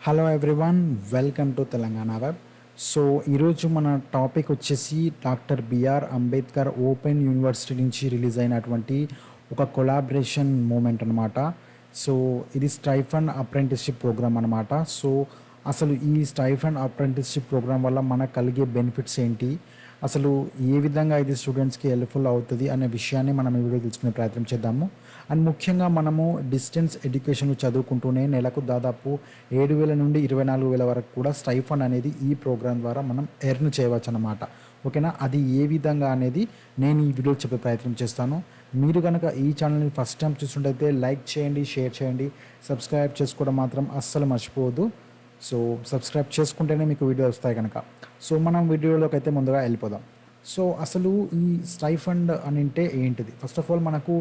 Hello everyone welcome to Telangana web so ఈరోజు మన topic వచ్చేసి doctor BR Ambedkar open university నుంచి release అయినటువంటి ఒక కొలాబరేషన్ మూమెంట్ అనమాట సో ఇది స్టైఫండ్ అప్రెంటిస్షిప్ ప్రోగ్రామ్ అనమాట సో అసలు ఈ స్టైఫండ్ అప్రెంటిస్షిప్ ప్రోగ్రామ్ వల్ల మనకు కలిగే బెనిఫిట్స్ ఏంటి? అసలు ఏ విధంగా ఇది స్టూడెంట్స్కి హెల్ప్ఫుల్ అవుతుంది అనే విషయాన్ని మనం ఈ వీడియో తెలుసుకునే ప్రయత్నం చేద్దాము. అండ్ ముఖ్యంగా మనము డిస్టెన్స్ ఎడ్యుకేషన్ చదువుకుంటూనే నెలకు దాదాపు ఏడు వేల నుండి ఇరవై నాలుగు వేల వరకు కూడా స్టైఫండ్ అనేది ఈ ప్రోగ్రామ్ ద్వారా మనం ఎర్న్ చేయవచ్చు అనమాట ఓకేనా అది ఏ విధంగా అనేది నేను ఈ వీడియో చెప్పే ప్రయత్నం చేస్తాను. మీరు కనుక ఈ ఛానల్ని ఫస్ట్ టైం చూస్తుంటైతే లైక్ చేయండి షేర్ చేయండి సబ్స్క్రైబ్ చేసుకోవడం మాత్రం అస్సలు మర్చిపోవద్దు. సో సబ్స్క్రైబ్ చేసుకుంటేనే మీకు వీడియో వస్తాయి కనుక సో మనం వీడియోలోకి అయితే ముందుగా వెళ్ళిపోదాం. సో అసలు ఈ స్టైఫండ్ అని అంటే ఏంటిది? ఫస్ట్ ఆఫ్ ఆల్ మనకు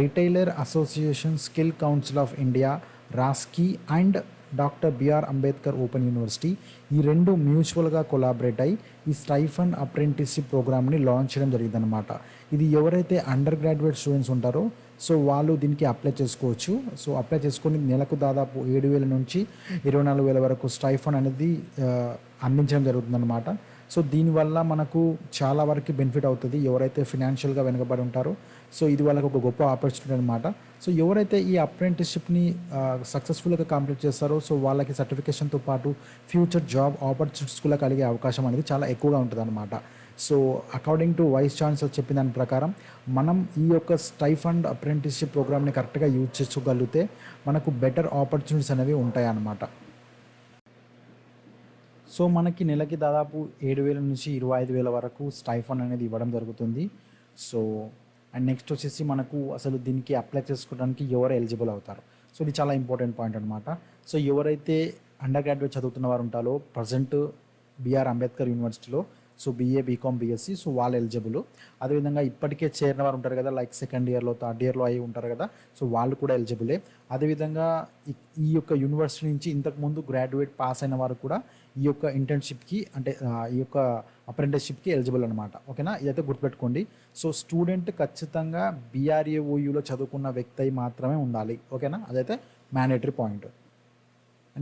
retailer association skill council of India RASCI and doctor BR Ambedkar open university ఈ రెండు మ్యూచువల్గా కొలాబరేట్ అయ్యి ఈ స్టైఫండ్ అప్రెంటిస్షిప్ ప్రోగ్రామ్ని లాంచ్ చేయడం జరిగిందనమాట ఇది ఎవరైతే అండర్ గ్రాడ్యుయేట్ స్టూడెంట్స్ ఉంటారో సో వాళ్ళు దీనికి అప్లై చేసుకోవచ్చు. సో అప్లై చేసుకొని నెలకు దాదాపు ఏడు వేల నుంచి ఇరవై నాలుగు వేల వరకు స్టైఫన్ అనేది అందించడం జరుగుతుందన్నమాట. సో దీనివల్ల మనకు చాలా వరకు బెనిఫిట్ అవుతుంది. ఎవరైతే ఫినాన్షియల్గా వెనుకబడి ఉంటారో సో ఇది వాళ్ళకి ఒక గొప్ప ఆపర్చునిటీ అనమాట సో ఎవరైతే ఈ అప్రెంటిస్షిప్ని సక్సెస్ఫుల్గా కంప్లీట్ చేస్తారో సో వాళ్ళకి సర్టిఫికేషన్తో పాటు ఫ్యూచర్ జాబ్ ఆపర్చునిటీస్ కూడా కలిగే అవకాశం అనేది చాలా ఎక్కువగా ఉంటుంది so according to vice chancellor చెప్పిన దాని ప్రకారం మనం ఈ యొక్క స్టైఫండ్ అప్రెంటిస్షిప్ ప్రోగ్రామ్ని కరెక్ట్గా యూజ్ చేసుకోగలిగితే మనకు బెటర్ ఆపర్చునిటీస్ అనేవి ఉంటాయన్నమాట. సో మనకి నెలకి దాదాపు ఏడు వేల నుంచి ఇరవై ఐదు వేల వరకు స్టైఫండ్ అనేది ఇవ్వడం జరుగుతుంది. సో అండ్ నెక్స్ట్ వచ్చేసి మనకు అసలు దీనికి అప్లై చేసుకోవడానికి ఎవరు ఎలిజిబుల్ అవుతారు? సో ఇది చాలా ఇంపార్టెంట్ పాయింట్ అనమాట సో ఎవరైతే అండర్ గ్రాడ్యుయేట్ చదువుతున్న వారు ఉంటారో ప్రజెంట్ బిఆర్ అంబేద్కర్ యూనివర్సిటీలో so BA BCom BSc so వాళ్ళు ఎలిజిబుల్. అదేవిధంగా ఇప్పటికే చేరిన వారు ఉంటారు కదా లైక్ సెకండ్ ఇయర్లో థర్డ్ ఇయర్లో అయి ఉంటారు కదా సో వాళ్ళు కూడా ఎలిజిబులే. అదేవిధంగా ఈ- ఈ యొక్క యూనివర్సిటీ నుంచి ఇంతకుముందు గ్రాడ్యుయేట్ పాస్ అయిన వారు కూడా ఈ యొక్క ఇంటర్న్షిప్కి అంటే ఈ యొక్క అప్రెంటిస్షిప్కి ఎలిజిబుల్ అనమాట ఓకేనా? ఇదైతే గుర్తుపెట్టుకోండి. సో స్టూడెంట్ ఖచ్చితంగా బీఆర్ఏఓయూలో చదువుకున్న వ్యక్తి అయి మాత్రమే ఉండాలి. ఓకేనా? అదైతే మ్యాండేటరీ పాయింట్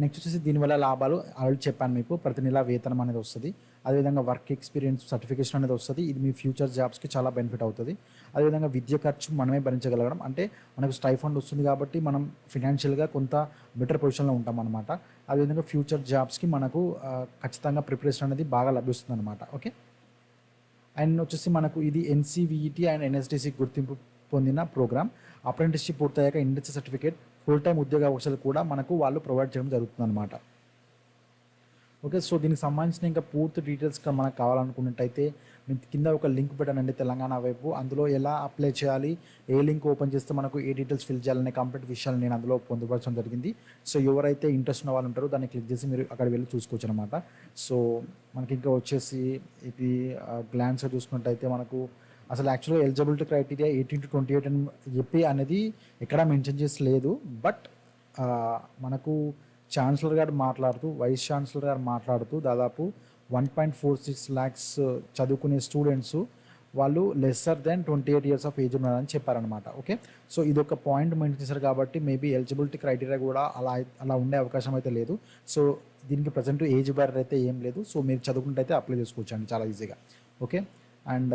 నెక్స్ట్ వచ్చేసి దీనివల్ల లాభాలు ఆల్రెడీ చెప్పాను మీకు ప్రతి నెల వేతనం అనేది వస్తుంది. అదేవిధంగా వర్క్ ఎక్స్పీరియన్స్ సర్టిఫికేషన్ అనేది వస్తుంది. ఇది మీ ఫ్యూచర్ జాబ్స్కి చాలా బెనిఫిట్ అవుతుంది. అదేవిధంగా విద్య ఖర్చు మనమే భరించగలగడం. అంటే మనకు స్టైఫండ్ వస్తుంది కాబట్టి మనం ఫినాన్షియల్గా కొంత బెటర్ పొజిషన్లో ఉంటాం అనమాట అదేవిధంగా ఫ్యూచర్ జాబ్స్కి మనకు ఖచ్చితంగా ప్రిపరేషన్ అనేది బాగా లభిస్తుంది అనమాట ఓకే? అండ్ వచ్చేసి మనకు ఇది ఎన్సీవీఈటీ అండ్ ఎన్ఎస్డిసి గుర్తింపు పొందిన ప్రోగ్రామ్. అప్రెంటిస్షిప్ పూర్తయ్యాక ఇండస్ట్రీ సర్టిఫికేట్ ఫుల్ టైం ఉద్యోగ అవకాశాలు కూడా మనకు వాళ్ళు ప్రొవైడ్ చేయడం జరుగుతుంది అనమాట ఓకే సో దీనికి సంబంధించిన ఇంకా పూర్తి డీటెయిల్స్ మనకు కావాలనుకున్నట్టయితే నేను కింద ఒక లింక్ పెట్టానండి తెలంగాణ వైపు. అందులో ఎలా అప్లై చేయాలి ఏ లింక్ ఓపెన్ చేస్తే మనకు ఏ డీటెయిల్స్ ఫిల్ చేయాలనే కంప్లీట్ విషయాలు నేను అందులో పొందుపరచడం జరిగింది. సో ఎవరైతే ఇంట్రెస్ట్ ఉన్న వాళ్ళు ఉంటారో దాన్ని క్లిక్ చేసి మీరు అక్కడ వెళ్ళి చూసుకోవచ్చు అనమాట సో మనకి ఇంకా వచ్చేసి ఇది గ్లాన్స్గా చూసుకున్నట్టయితే మనకు అసలు యాక్చువల్గా eligibility criteria eighteen to twenty eight అని చెప్పి అనేది ఎక్కడా మెన్షన్ చేసి లేదు బట్ మనకు ఛాన్సలర్ గారు మాట్లాడుతూ వైస్ ఛాన్సలర్ గారు మాట్లాడుతూ దాదాపు one point four six lakhs చదువుకునే స్టూడెంట్స్ వాళ్ళు lesser than twenty eight years of age ఉన్నారని చెప్పారనమాట ఓకే సో ఇది ఒక పాయింట్ మెయింటైన్ చేశారు కాబట్టి మేబీ ఎలిజిబిలిటీ క్రైటీరియా కూడా అలా అలా ఉండే అవకాశం అయితే లేదు. సో దీనికి ప్రజెంట్ ఏజ్ బ్యారర్ అయితే ఏం లేదు. సో మీరు చదువుకుంటే అయితే అప్లై చేసుకోవచ్చు అండి చాలా ఈజీగా ఓకే అండ్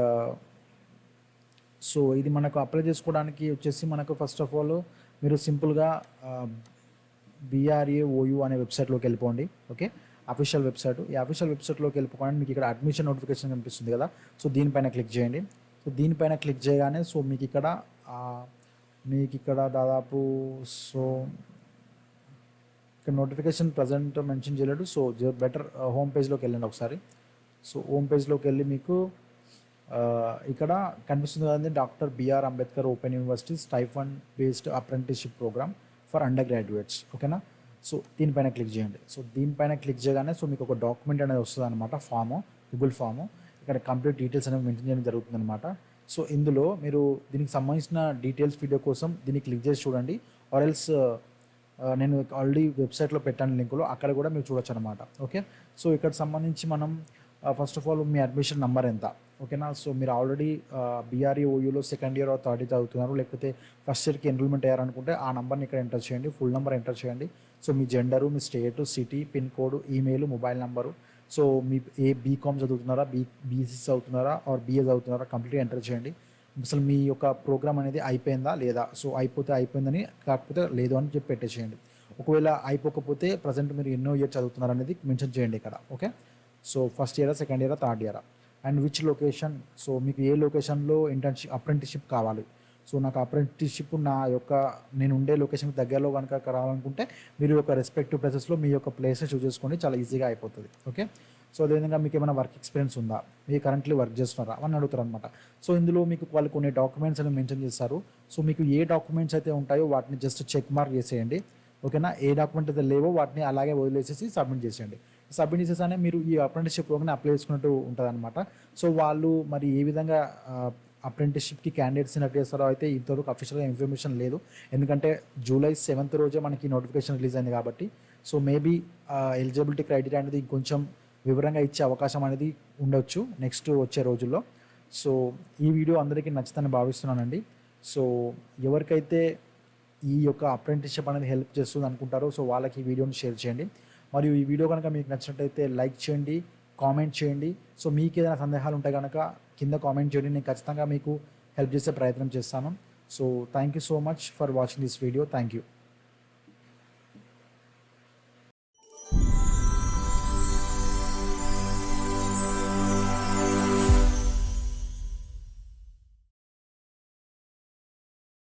సో ఇది మనకు అప్లై చేసుకోవడానికి వచ్చేసి మనకు ఫస్ట్ ఆఫ్ ఆల్ మీరు సింపుల్గా బీఆర్ఏ ఓయూ అనే వెబ్సైట్లోకి వెళ్ళిపోండి ఓకే అఫీషియల్ వెబ్సైట్ ఈ అఫీషియల్ వెబ్సైట్లోకి వెళ్ళిపోకుండా మీకు ఇక్కడ అడ్మిషన్ నోటిఫికేషన్ కనిపిస్తుంది కదా? సో దీనిపైన క్లిక్ చేయండి. సో దీనిపైన క్లిక్ చేయగానే సో మీకు ఇక్కడ మీకు ఇక్కడ దాదాపు సో ఇక్కడ నోటిఫికేషన్ ప్రజెంట్ మెన్షన్ చేయలేడు సో బెటర్ హోమ్ పేజ్లోకి వెళ్ళండి ఒకసారి. సో హోమ్ పేజ్లోకి వెళ్ళి మీకు ఇక్కడ కనిపిస్తుంది కదండి doctor BR Ambedkar open university stipend based apprenticeship program for undergraduates ఓకేనా? సో దీనిపైన క్లిక్ చేయండి. సో దీనిపైన క్లిక్ చేయగానే సో మీకు ఒక డాక్యుమెంట్ అనేది వస్తుంది అనమాట ఫామ్ గూగుల్ ఫామ్. ఇక్కడ కంప్లీట్ డీటెయిల్స్ అనేవి మెన్షన్ చేయడం జరుగుతుంది అనమాట సో ఇందులో మీరు దీనికి సంబంధించిన డీటెయిల్స్ వీడియో కోసం దీన్ని క్లిక్ చేసి చూడండి. ఆర్ ఎల్స్ నేను ఆల్రెడీ వెబ్సైట్లో పెట్టాను లింకులో అక్కడ కూడా మీరు చూడొచ్చు అనమాట ఓకే? సో ఇక్కడ సంబంధించి మనం ఫస్ట్ ఆఫ్ ఆల్ మీ అడ్మిషన్ నెంబర్ ఎంత? ఓకేనా సో మీరు ఆల్రెడీ బీఆర్ఈ ఓయూలో సెకండ్ ఇయర్ థర్డ్ ఇయర్ చదువుతున్నారు. లేకపోతే ఫస్ట్ ఇయర్కి ఎన్రోల్మెంట్ అయ్యారనుకుంటే ఆ నెంబర్ని ఇక్కడ ఎంటర్ చేయండి. ఫుల్ నెంబర్ ఎంటర్ చేయండి. సో మీ జెండరు మీ state city pin code email mobile number so మీ ఏ బీకామ్ చదువుతున్నారా? బీ బీసీ చదువుతున్నారా? ఆర్ బీఏ చదువుతున్నారా? కంప్లీట్గా ఎంటర్ చేయండి. అసలు మీ యొక్క ప్రోగ్రామ్ అనేది అయిపోయిందా? లేదా? సో అయిపోతే అయిపోయిందని కాకపోతే లేదు అని చెప్పి పెట్టేసేయండి. ఒకవేళ అయిపోకపోతే ప్రజెంట్ మీరు ఎన్నో ఇయర్ చదువుతున్నారు అనేది మెన్షన్ చేయండి ఇక్కడ. ఓకే సో ఫస్ట్ ఇయరా సెకండ్ ఇయరా థర్డ్ ఇయరా అండ్ విచ్ లొకేషన్ సో మీకు ఏ లొకేషన్లో ఇంటర్న్షిప్ అప్రెంటిషిప్ కావాలి? సో నాకు అప్రెంటిషిప్ నా యొక్క నేను ఉండే లొకేషన్కి దగ్గరలో కనుక రావాలనుకుంటే మీరు యొక్క రెస్పెక్టివ్ ప్లేసెస్లో మీ యొక్క ప్లేసెస్ చూస్ చేసుకోండి చాలా ఈజీగా అయిపోతుంది. ఓకే సో అదేవిధంగా మీకు ఏమైనా వర్క్ ఎక్స్పీరియన్స్ ఉందా? మీరు కరెంట్లీ వర్క్ చేస్తున్నారా? అని అడుగుతారు అనమాట సో ఇందులో మీకు వాళ్ళు కొన్ని డాక్యుమెంట్స్ అని మెన్షన్ చేస్తారు. సో మీకు ఏ డాక్యుమెంట్స్ అయితే ఉంటాయో వాటిని జస్ట్ చెక్ మార్క్ చేసేయండి. ఓకేనా ఏ డాక్యుమెంట్ అయితే లేవో వాటిని అలాగే వదిలేసేసి సబ్మిట్ చేసేయండి. సబ్మిట్ చేసేసానే మీరు ఈ అప్రెంటిస్షిప్ ప్రోగ్రామ్ అప్లై చేసుకున్నట్టు ఉంటుంది అనమాట సో వాళ్ళు మరి ఏ విధంగా అప్రెంటిస్షిప్కి క్యాండిడేట్స్ సెలెక్ట్ చేస్తారో అయితే ఇంతవరకు అఫీషియల్గా ఇన్ఫర్మేషన్ లేదు. ఎందుకంటే జూలై సెవెంత్ రోజే మనకి నోటిఫికేషన్ రిలీజ్ అయింది కాబట్టి సో మేబీ ఎలిజిబిలిటీ క్రైటీరియా అనేది ఇంకొంచెం వివరంగా ఇచ్చే అవకాశం అనేది ఉండొచ్చు నెక్స్ట్ వచ్చే రోజుల్లో. సో ఈ వీడియో అందరికీ నచ్చుతని భావిస్తున్నానండి. సో ఎవరికైతే ఈ యొక్క అప్రెంటిస్షిప్ అనేది హెల్ప్ చేస్తుంది అనుకుంటారో సో వాళ్ళకి ఈ వీడియోని షేర్ చేయండి. మరియు ఈ వీడియో కనుక మీకు నచ్చినట్టయితే లైక్ చేయండి కామెంట్ చేయండి. సో మీకు ఏదైనా సందేహాలు ఉంటే కనుక కింద కామెంట్ చేయండి. నేను ఖచ్చితంగా మీకు హెల్ప్ చేసే ప్రయత్నం చేస్తాను. So thank you so much for watching this video. Thank you.